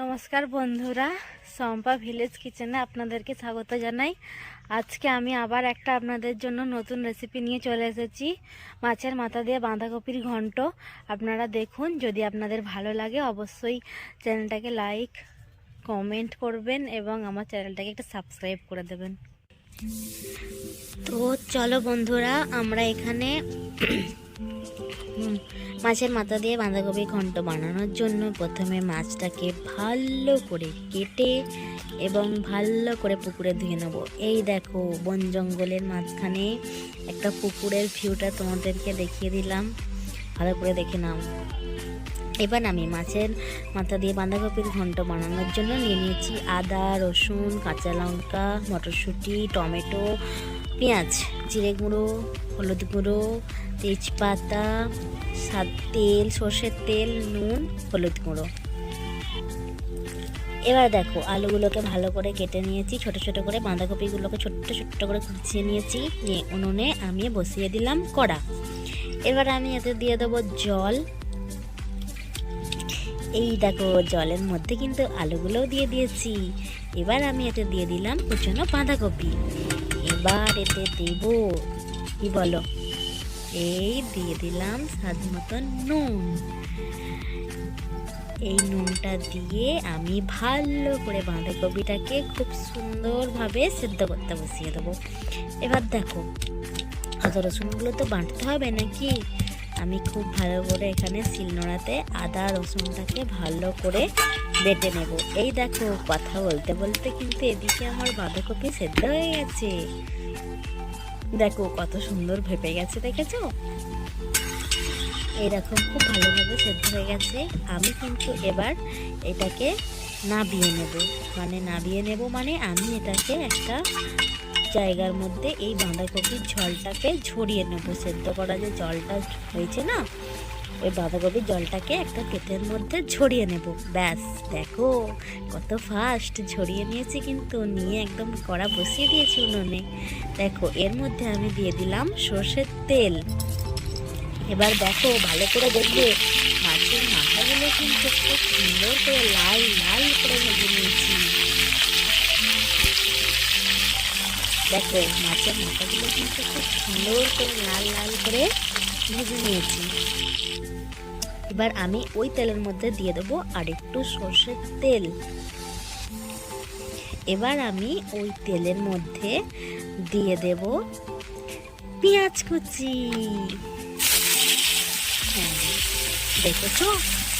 নমস্কার বন্ধুরা সম্পা ভিলেজ কিচেনে আপনাদেরকে স্বাগত জানাই। আজকে আমি আবার একটা আপনাদের জন্য নতুন রেসিপি নিয়ে চলে এসেছি, মাছের মাথা দিয়ে বাঁধাকপির ঘন্ট। আপনারা দেখুন, যদি আপনাদের ভালো লাগে অবশ্যই চ্যানেলটাকে লাইক কমেন্ট করবেন এবং আমার চ্যানেলটাকে একটা সাবস্ক্রাইব করে দেবেন। তো চলো বন্ধুরা, আমরা এখানে মাছের মাথা দিয়ে বাঁধাকপি ঘন্ট বানানোর জন্য প্রথমে মাছটাকে ভালো করে কেটে এবং ভালো করে পুকুরে ধুয়ে নেব। এই দেখো, বন জঙ্গলের মাঝখানে একটা পুকুরের ভিউটা তোমাদেরকে দেখিয়ে দিলাম। ভালো করে দেখে নাও। এবার আমি মাছের মাথা দিয়ে বাঁধাকপির ঘন্ট বানানোর জন্য নিয়ে নিয়েছি আদা, রসুন, কাঁচা লঙ্কা, মটরশুঁটি, টমেটো পেঁয়াজ, জিরে গুঁড়ো, হলুদ গুঁড়ো, তেজপাতা সাদ তেল, সর্ষের তেল, নুন, হলুদ গুঁড়ো। এবার দেখো, আলুগুলোকে ভালো করে কেটে নিয়েছি, ছোট ছোট করে বাঁধাকপিগুলোকে ছোট্ট ছোট্ট করে কুচিয়ে নিয়েছি, নিয়ে উনুনে আমি বসিয়ে দিলাম কড়া। এবার আমি এতে দিয়ে দেবো জল। এই দেখো, জলের মধ্যে কিন্তু আলুগুলোও দিয়ে দিয়েছি। এবার আমি এতে দিয়ে দিলাম কুচনো বাঁধাকপি। এবার এতে দেব। কি বলো? এই দিয়ে দিলাম স্বাদ মতন নুন। এই নুনটা দিয়ে আমি ভালো করে বাঁধাকপিটাকে খুব সুন্দরভাবে সেদ্ধ করতে বসিয়ে দেবো। এবার দেখো, আদা রসুনগুলো তো বাটতে হবে নাকি? আমি খুব ভালো করে এখানে শিলনোড়াতে আদা রসুনটাকে ভালো করে বেটে নেব। এই দেখো, কথা বলতে বলতে কিন্তু এদিকে আমার বাঁধাকপি সেদ্ধ হয়ে গেছে। দেখো, কত সুন্দর ভেপে গেছে, দেখেছ? এরকম খুব ভালোভাবে সেদ্ধ হয়ে গেছে। আমি কিন্তু এবার এটাকে নাবিয়ে নেব। মানে নাবিয়ে নেব মানে আমি এটাকে একটা জায়গার মধ্যে এই বাঁধাকপির ঝলটাকে ঝরিয়ে নেব। সেদ্ধ করা যে জলটা হয়েছে না ওই বাঁধাকপির জলটাকে একটা পেটের মধ্যে ঝরিয়ে নেব। ব্যাস, দেখো, কত ফাস্ট ঝরিয়ে নিয়েছি কিন্তু নিয়ে একদম কড়া বসিয়ে দিয়েছি উনুনে। দেখো, এর মধ্যে আমি দিয়ে দিলাম সর্ষের তেল। এবার দেখো, ভালো করে দেখবে, মাছের মাথাগুলো কিন্তু খুব সুন্দর করে লাল লাল করে ভেজে নিয়েছি। দেখো, মাছের মাথাগুলো কিন্তু খুব সুন্দর করে লাল লাল করে ভেজে নিয়েছি। এবার আমি ওই তেলের মধ্যে দিয়ে দেবো আর একটু সর্ষের তেল। এবার আমি ওই তেলের মধ্যে দিয়ে দেব পেঁয়াজ কুচি। দেখেছ?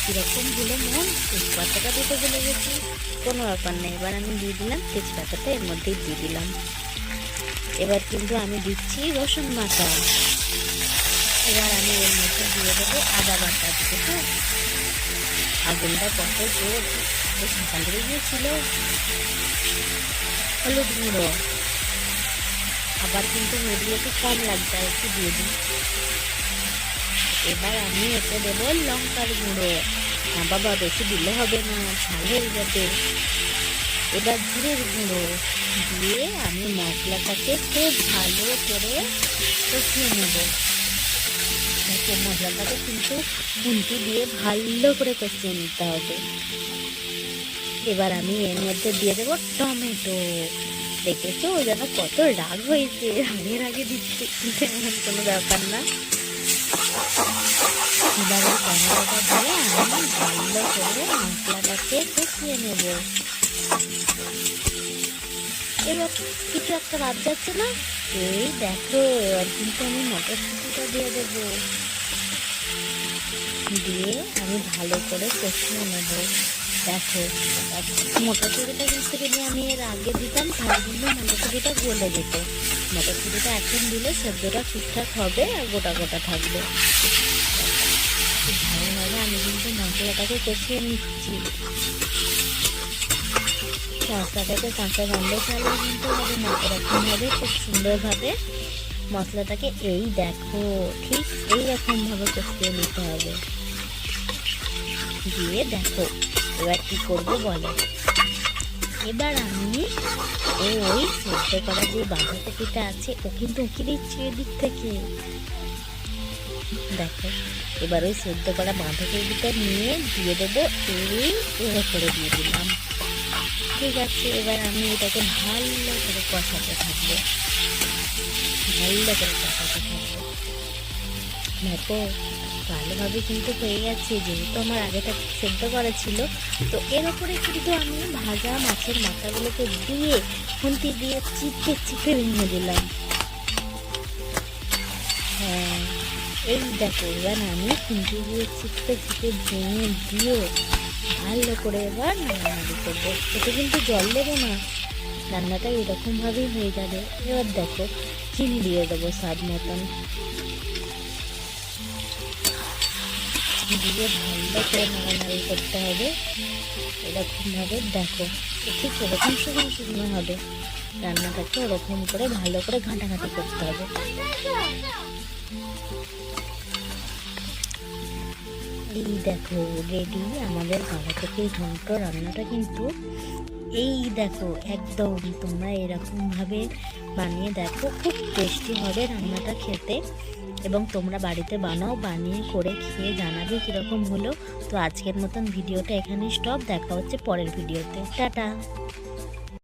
কীরকম ভুলে মন? তেজপাতাটা দিতে ভুলে গেছি। কোনো ব্যাপার নেই। এবার আমি দিয়ে দিলাম তেজপাতাটা, এর মধ্যেই দিয়ে দিলাম। এবার কিন্তু আমি দিচ্ছি রসুন বাটা। দিয়ে দেবো আদা বাটা দেখেছ আগুনটা কত জোর সকালে গিয়েছিল হলুদ গুঁড়ো। আবার কিন্তু মেডিয়ে একটু কম লাগবে একটু দিয়ে দিই। এবার আমি এতে দেবো লঙ্কার গুঁড়ো। না বাবা, বেশি দিলে হবে না ঝাল হয়ে যাবে। এবার জিরের গুঁড়ো দিয়ে আমি মশলাটাকে খুব ভালো করে কষিয়ে নেব। মশলাটাকে কিন্তু খুন্তি দিয়ে ভালো করে কষিয়ে নিতে হবে। এবার আমি এর মধ্যে দিয়ে দেবো টমেটো। দেখেছ? যেন কত রাগ হয়েছে। রাগের আগে দিচ্ছে। এমন কোনো ব্যাপার না। এবার এই টমেটোটা দিয়ে আমি ভালো করে মশলাটাকে কষিয়ে নেব। এবার কিছু একটা বাদ যাচ্ছে না? এই দেখো এবার কিন্তু আমি মটরশুঁটিটা দিয়ে দেবো। দিয়ে আমি ভালো করে কষিয়ে নেব। দেখো, মটরশুঁটিটা কিন্তু যদি আমি এর আগে দিতাম, তাহলে কিন্তু মটরশুঁটিটা গলে যেত। মটরশুঁটিটা এখন দিলে সেদ্ধটা ঠিকঠাক হবে আর গোটা গোটা থাকবে। ভালোভাবে আমি কিন্তু মশলাটাকে কষিয়ে নিচ্ছি। মশলাটাকে কাঁচা গন্ধ ছাড়লে কিন্তু হবে না এরকমভাবে খুব সুন্দরভাবে মশলাটাকে এই দেখো, ঠিক এইরকমভাবে কষিয়ে নিতে হবে। দিয়ে দেখো, এবার কি করব বলো? এবার আমি ওই সেদ্ধ করা যে বাঁধাকপিটা আছে, ও কিন্তু উঁকি দিচ্ছি এদিক থেকে। দেখো, এবার ওই সেদ্ধ করা বাঁধাকপিটা নিয়ে দিয়ে দেবো, এই করে দিয়ে দিলাম। ঠিক আছে, এবার আমি এটাকে ভালো করে কষাতে থাকব। ভালো করে কষাতে থাকব। দেখো, ভালোভাবে কিন্তু হয়ে গেছে, যেহেতু আমার আগেটা সেদ্ধ করা ছিল, তো এর উপরে কিন্তু আমি ভাজা মাছের মাথাগুলোকে দিয়ে খুন্তি দিয়ে চিপে চিপে ভেঙে দিলাম। হ্যাঁ এই দেখো, এবার আমি খুন্তি দিয়ে চিপে চিপে ভেঙে দিয়ে ভালো করে এবার নাড়ানাড়ি করব। এতে কিন্তু জল দেবো না। রান্নাটা এরকমভাবেই হয়ে যাবে। এবার দেখো, চিনি দিয়ে দেবো স্বাদ মতন। দিয়ে ভালো করে নাড়ানাড়ি করতে হবে। এরকমভাবে দেখো ঠিক এরকম শুকনো শুকনো হবে, রান্নাটাকে ওরকম করে ভালো করে ঘাঁটাঘাঁটি করতে হবে। এই দেখো রেডি আমাদের বাঁধাকপির ঘন্ট রান্নাটা কিন্তু এই দেখো একদম তোমরা এরকমভাবে বানিয়ে দেখো, খুব টেস্টি হবে রান্নাটা খেতে। এবং তোমরা বাড়িতে বানাও, বানিয়ে করে খেয়ে জানাবে কীরকম হলো। তো আজকের মতন ভিডিওটা এখানে স্টপ দেখা হচ্ছে পরের ভিডিওতে। টাটা!